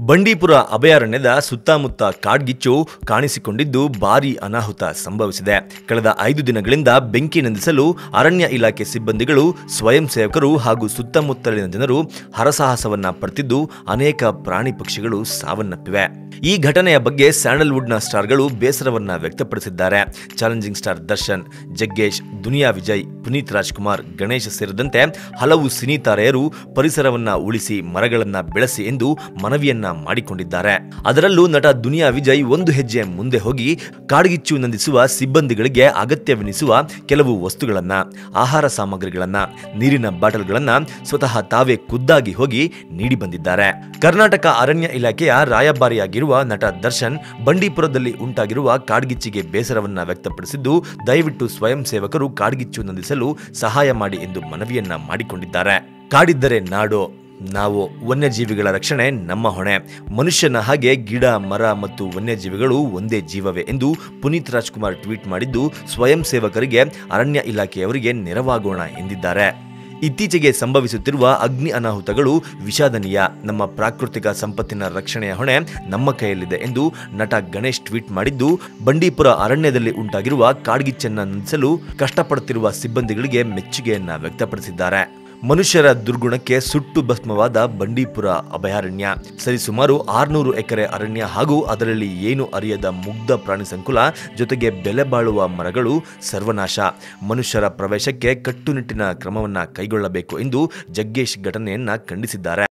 ಬಂಡೀಪುರ ಅಭಯಾರಣ್ಯದ ಸುತ್ತಮುತ್ತ ಕಾಡ್ಗಿಚ್ಚು ಕಾಣಿಸಿಕೊಂಡಿದ್ದು ಭಾರೀ ಅನಾಹುತ ಸಂಭವಿಸಿದೆ. ಕಳೆದ ಐದು ದಿನಗಳಿಂದ ಬೆಂಕಿ ನಂದಿಸಲು ಅರಣ್ಯ ಇಲಾಖೆ ಸಿಬ್ಬಂದಿಗಳು ಸ್ವಯಂ ಸೇವಕರು ಹಾಗೂ ಸುತ್ತಮುತ್ತಲಿನ ಜನರು ಹರಸಾಹಸವನ್ನ ಪಡೆದಿದ್ದು ಅನೇಕ ಪ್ರಾಣಿ ಪಕ್ಷಿಗಳು ಸಾವನ್ನಪ್ಪಿವೆ. ಈ ಘಟನೆಯ ಬಗ್ಗೆ ಸ್ಯಾಂಡಲ್ವುಡ್ನ ಸ್ಟಾರ್ಗಳು ಬೇಸರವನ್ನ ವ್ಯಕ್ತಪಡಿಸಿದ್ದಾರೆ. ಚಾಲೆಂಜಿಂಗ್ ಸ್ಟಾರ್ ದರ್ಶನ್, ಜಗ್ಗೇಶ್, ದುನಿಯಾ ವಿಜಯ್, ಪುನೀತ್ ರಾಜ್ಕುಮಾರ್, ಗಣೇಶ್ ಸೇರಿದಂತೆ ಹಲವು ಸಿನಿ ತಾರೆಯರು ಪರಿಸರವನ್ನ ಉಳಿಸಿ ಮರಗಳನ್ನ ಬೆಳೆಸಿ ಎಂದು ಮನವಿಯನ್ನ ಮಾಡಿಕೊಂಡಿದ್ದಾರೆ. ಅದರಲ್ಲೂ ನಟ ದುನಿಯಾ ವಿಜಯ್ ಒಂದು ಹೆಜ್ಜೆ ಮುಂದೆ ಹೋಗಿ ಕಾಡ್ಗಿಚ್ಚು ನಂದಿಸುವ ಸಿಬ್ಬಂದಿಗಳಿಗೆ ಅಗತ್ಯವೆನಿಸುವ ಕೆಲವು ವಸ್ತುಗಳನ್ನ, ಆಹಾರ ಸಾಮಗ್ರಿಗಳನ್ನ, ನೀರಿನ ಬಾಟಲ್ಗಳನ್ನ ಸ್ವತಃ ತಾವೇ ಖುದ್ದಾಗಿ ಹೋಗಿ ನೀಡಿ ಬಂದಿದ್ದಾರೆ. ಕರ್ನಾಟಕ ಅರಣ್ಯ ಇಲಾಖೆಯ ರಾಯಭಾರಿಯಾಗಿರುವ ನಟ ದರ್ಶನ್ ಬಂಡೀಪುರದಲ್ಲಿ ಉಂಟಾಗಿರುವ ಕಾಡ್ಗಿಚ್ಚಿಗೆ ಬೇಸರವನ್ನ ವ್ಯಕ್ತಪಡಿಸಿದ್ದು, ದಯವಿಟ್ಟು ಸ್ವಯಂ ಸೇವಕರು ಕಾಡ್ಗಿಚ್ಚು ನಂದಿಸಲು ಸಹಾಯ ಮಾಡಿ ಎಂದು ಮನವಿಯನ್ನ ಮಾಡಿಕೊಂಡಿದ್ದಾರೆ. ಕಾಡಿದ್ದರೆ ನಾಡು. ನಾವು ವನ್ಯಜೀವಿಗಳ ರಕ್ಷಣೆ ನಮ್ಮ ಹೊಣೆ. ಮನುಷ್ಯನ ಹಾಗೆ ಗಿಡ, ಮರ ಮತ್ತು ವನ್ಯಜೀವಿಗಳು ಒಂದೇ ಜೀವವೇ ಎಂದು ಪುನೀತ್ ರಾಜ್ಕುಮಾರ್ ಟ್ವೀಟ್ ಮಾಡಿದ್ದು, ಸ್ವಯಂ ಸೇವಕರಿಗೆ ಅರಣ್ಯ ಇಲಾಖೆಯವರಿಗೆ ನೆರವಾಗೋಣ ಎಂದಿದ್ದಾರೆ. ಇತ್ತೀಚೆಗೆ ಸಂಭವಿಸುತ್ತಿರುವ ಅಗ್ನಿ ಅನಾಹುತಗಳು ವಿಷಾದನೀಯ. ನಮ್ಮ ಪ್ರಾಕೃತಿಕ ಸಂಪತ್ತಿನ ರಕ್ಷಣೆಯ ಹೊಣೆ ನಮ್ಮ ಕೈಯಲ್ಲಿದೆ ಎಂದು ನಟ ಗಣೇಶ್ ಟ್ವೀಟ್ ಮಾಡಿದ್ದು, ಬಂಡೀಪುರ ಅರಣ್ಯದಲ್ಲಿ ಉಂಟಾಗಿರುವ ಕಾಡ್ಗಿಚ್ಚನ್ನ ನಂದಿಸಲು ಕಷ್ಟಪಡುತ್ತಿರುವ ಸಿಬ್ಬಂದಿಗಳಿಗೆ ಮೆಚ್ಚುಗೆಯನ್ನ ವ್ಯಕ್ತಪಡಿಸಿದ್ದಾರೆ. ಮನುಷ್ಯರ ದುರ್ಗುಣಕ್ಕೆ ಸುಟ್ಟು ಭಸ್ಮವಾದ ಬಂಡೀಪುರ ಅಭಯಾರಣ್ಯ. ಸರಿಸುಮಾರು ಆರ್ನೂರು ಎಕರೆ ಅರಣ್ಯ ಹಾಗೂ ಅದರಲ್ಲಿ ಏನು ಅರಿಯದ ಮುಗ್ಧ ಪ್ರಾಣಿ ಸಂಕುಲ ಜೊತೆಗೆ ಬೆಲೆ ಬಾಳುವ ಮರಗಳು ಸರ್ವನಾಶ. ಮನುಷ್ಯರ ಪ್ರವೇಶಕ್ಕೆ ಕಟ್ಟುನಿಟ್ಟಿನ ಕ್ರಮವನ್ನ ಕೈಗೊಳ್ಳಬೇಕು ಎಂದು ಜಗ್ಗೇಶ್ ಘಟನೆಯನ್ನ ಖಂಡಿಸಿದ್ದಾರೆ.